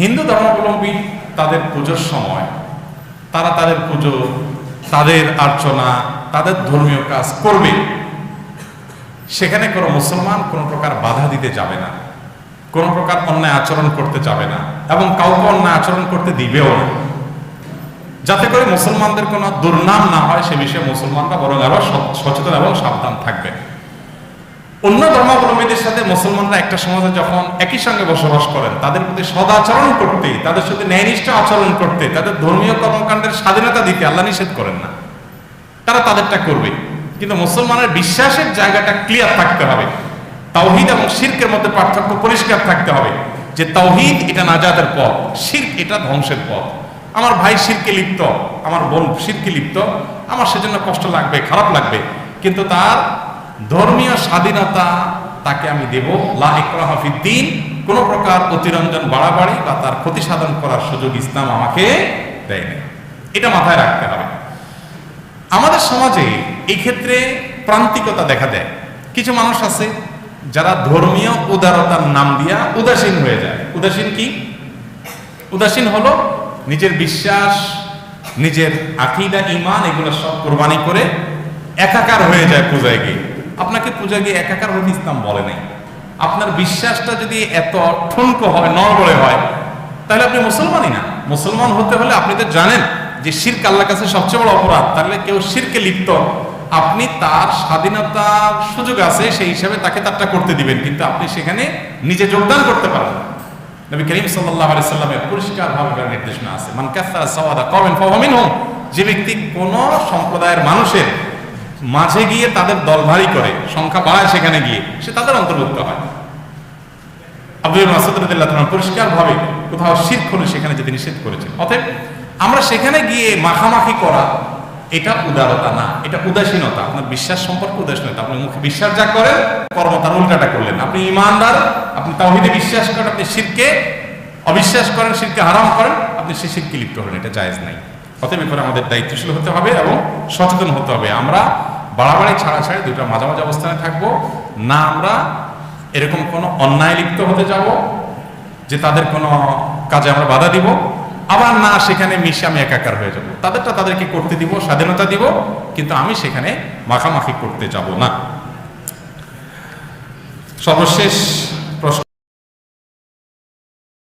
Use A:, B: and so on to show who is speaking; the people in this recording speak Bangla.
A: হিন্দু ধর্মাবলম্বী তাদের পুজোর সময়, তারা তাদের পুজো, তাদের আর্চনা তাদের ধর্মীয় কাজ করবে। সেখানে কোনো মুসলমান কোনো প্রকার বাধা দিতে যাবে না, কোনো প্রকার অন্যায় আচরণ করতে যাবে না, এবং কাউকে অন্যায় আচরণ করতে দিবেও না। যাতে করে মুসলমানদের কোনো দুর্নাম না হয়, সে বিষয়ে মুসলমানরা বরং আরও সচেতন এবং সাবধান থাকবে। অন্য ধর্মাবলম্বীদের সাথে মুসলমানরা একটা সমাজে যখন একই সঙ্গে বসবাস করেন, তাদের প্রতি সদাচরণ করতে, তাদের সাথে ন্যায়নিষ্ঠ আচরণ করতে, তাদের ধর্মীয় কর্মকাণ্ডের স্বাধীনতা দিতে আল্লাহ নিষেধ করেন না। তারা তাদেরটা করবে। কিন্তু মুসলমানের বিশ্বাসের জায়গাটা ক্লিয়ার থাকতে হবে। তাওহিদ এবং শিরকের মধ্যে পার্থক্য পরিষ্কার থাকতে হবে যে তাওহিদ এটা নাজাদের পথ, শির্ক এটা ধ্বংসের পথ। আমার ভাই শিরকে লিপ্ত, আমার বোন শিরকে লিপ্ত, আমার সেজন্য কষ্ট লাগবে, খারাপ লাগবে। কিন্তু তার ধর্মীয় স্বাধীনতা তাকে আমি দেব। লা ইকরাহা ফিদ্দিন কোনো প্রকার অতিরঞ্জন বাড়াবাড়ি বা তার ক্ষতি সাধন করার সুযোগ ইসলাম আমাকে দেয়নি। এটা মাথায় রাখতে হবে। আমাদের সমাজে এই ক্ষেত্রে প্রান্তিকতা দেখা দেয়। কিছু মানুষ আছে যারা ধর্মীয় উদারতার নাম দিয়া উদাসীন হয়ে যায়। উদাসীন কি? উদাসীন হলো নিজের বিশ্বাস, নিজের আকিদা ইমান এগুলো সব কোরবানি করে একাকার হয়ে যায় পূজায় গিয়ে। আপনাকে পূজা গিয়ে একাকার হতে ইসলাম বলে নাই। আপনার বিশ্বাসটা যদি এত ঠুনকো হয় নড়বড়ে হয়, তাহলে আপনি মুসলমানই না। মুসলমান হতে হলে আপনি তো জানেন যে শির্ক আল্লাহর কাছে সবচেয়ে বড় অপরাধ। তাহলে কেউ শিরকে লিপ্ত, আপনি তার স্বাধীনতার সুযোগ আছে, সেই হিসাবে তাকে তারটা করতে দিবেন, কিন্তু আপনি সেখানে নিজে যোগদান করতে পারেন। নবী করিম সাল্লাল্লাহু আলাইহি সাল্লামের পরিষ্কার ভাবে এটার নির্দেশনা আছে। মান কাসারা সাওয়াদা কওমিন ফাহুয়া যে ব্যক্তি কোন সম্প্রদায়ের মানুষের মাঝে গিয়ে তাদের দল ভারী করে, সংখ্যা বাড়ায় সেখানে গিয়ে, সে তাদের অন্তর্ভুক্ত হয়। আব্দুল মাসুদ রাদিয়াল্লাহু তাআলা পরিষ্কার ভাবে কোথাও শিরক হলে সেখানে যেতে নিষেধ করেছেন। অতএব আমরা সেখানে গিয়ে মাখামাখি করা, এটা উদারতা না, এটা উদাসীনতা। আপনার বিশ্বাস সম্পর্কে উদাসীনতা। আপনি মুখে বিশ্বাস যা করেন, কর্ম তার উল্টাটা করলেন। আপনি ইমানদার, আপনি তাওহীদে বিশ্বাস করেন, আপনি শিরকে অবিশ্বাস করেন, শিরকে হারাম করেন, আপনি সে শিরকে লিপ্ত হলেন, এটা জায়েজ নাই। অতএব এরপরে আমাদের দায়িত্বশীল হতে হবে এবং সচেতন হতে হবে। আমরা বাড়াবাড়ি ছাড়া ছাড়া দুইটা মাঝামাঝি অবস্থানে থাকব। না, আমরা এরকম কোনো অন্যায় লিপ্ত হতে যাব যে তাদের কোনো কাজে আমরা বাধা দিব। আবার না, সেখানে মিশে আমি একাকার হয়ে যাব। তাদেরটা তাদেরকে করতে দিব, স্বাধীনতা দিব, কিন্তু আমি সেখানে মাখামাখি করতে যাব না। সর্বশেষ